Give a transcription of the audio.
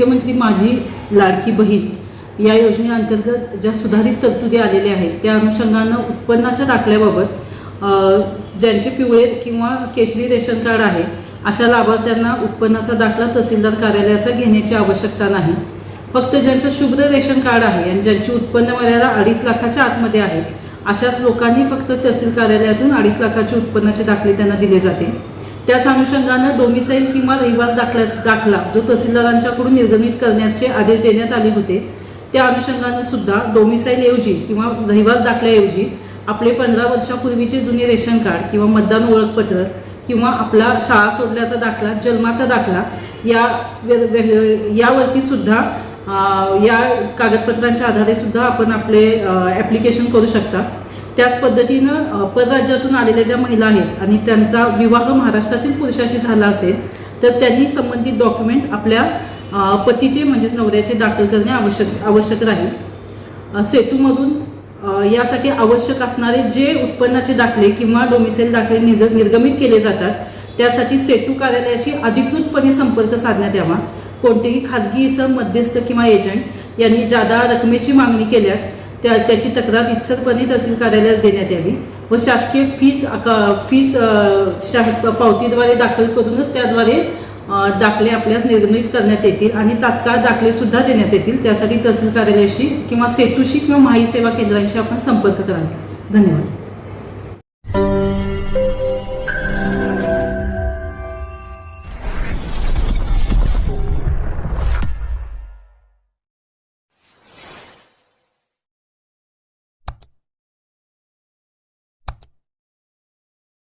मुख्यमंत्री माझी लाडकी बहीण या योजनेअंतर्गत ज्या सुधारित तरतुदी आलेल्या आहेत त्या अनुषंगानं उत्पन्नाच्या दाखल्याबाबत ज्यांचे पिवळे किंवा केशरी रेशन कार्ड आहे अशा लाभार्थ्यांना उत्पन्नाचा दाखला तहसीलदार कार्यालयाचा घेण्याची आवश्यकता नाही. फक्त ज्यांचं शुभ्र रेशन कार्ड आहे आणि ज्यांची उत्पन्न मर्यादा अडीच लाखाच्या आतमध्ये आहे अशाच लोकांनी फक्त तहसील कार्यालयातून अडीच लाखाचे उत्पन्नाचे दाखले त्यांना दिले जाते. त्याच अनुषंगानं डोमिसाईल किंवा रहिवास दाखला दाखला जो तहसीलदारांच्याकडून निर्गमित करण्याचे आदेश देण्यात आले होते त्या अनुषंगानं सुद्धा डोमिसाईलऐवजी किंवा रहिवास दाखल्याऐवजी आपले पंधरा वर्षापूर्वीचे जुने रेशन कार्ड किंवा मतदान ओळखपत्र किंवा आपला शाळा सोडल्याचा दाखला जन्माचा दाखला या यावरती सुद्धा या कागदपत्रांच्या आधारे सुद्धा आपण आपले ॲप्लिकेशन करू शकता. त्याच पद्धतीनं परराज्यातून आलेल्या ज्या महिला आहेत आणि त्यांचा विवाह महाराष्ट्रातील पुरुषाशी झाला असेल तर त्यांनी संबंधित डॉक्युमेंट आपल्या पतीचे म्हणजेच नवऱ्याचे दाखल करणे आवश्यक आवश्यक राहील. सेतूमधून यासाठी आवश्यक असणारे जे उत्पन्नाचे दाखले किंवा डोमिसाईल दाखले निर्ग निर्गमित केले जातात त्यासाठी सेतू कार्यालयाशी अधिकृतपणे संपर्क साधण्यात यावा. कोणतेही खाजगी इसम मध्यस्थ किंवा एजंट यांनी जादा रकमेची मागणी केल्यास त्या त्याची तक्रार इत्सरपणे तहसील कार्यालयास देण्यात यावी व शासकीय फीज अका- फीज अ, शा पावतीद्वारे दाखल करूनच त्याद्वारे दाखले आपल्यास निर्मित करण्यात येतील आणि तात्काळ दाखले सुद्धा देण्यात येतील. त्यासाठी तहसील कार्यालयाशी किंवा सेतूशी किंवा माही सेवा केंद्रांशी आपण संपर्क करावा. धन्यवाद.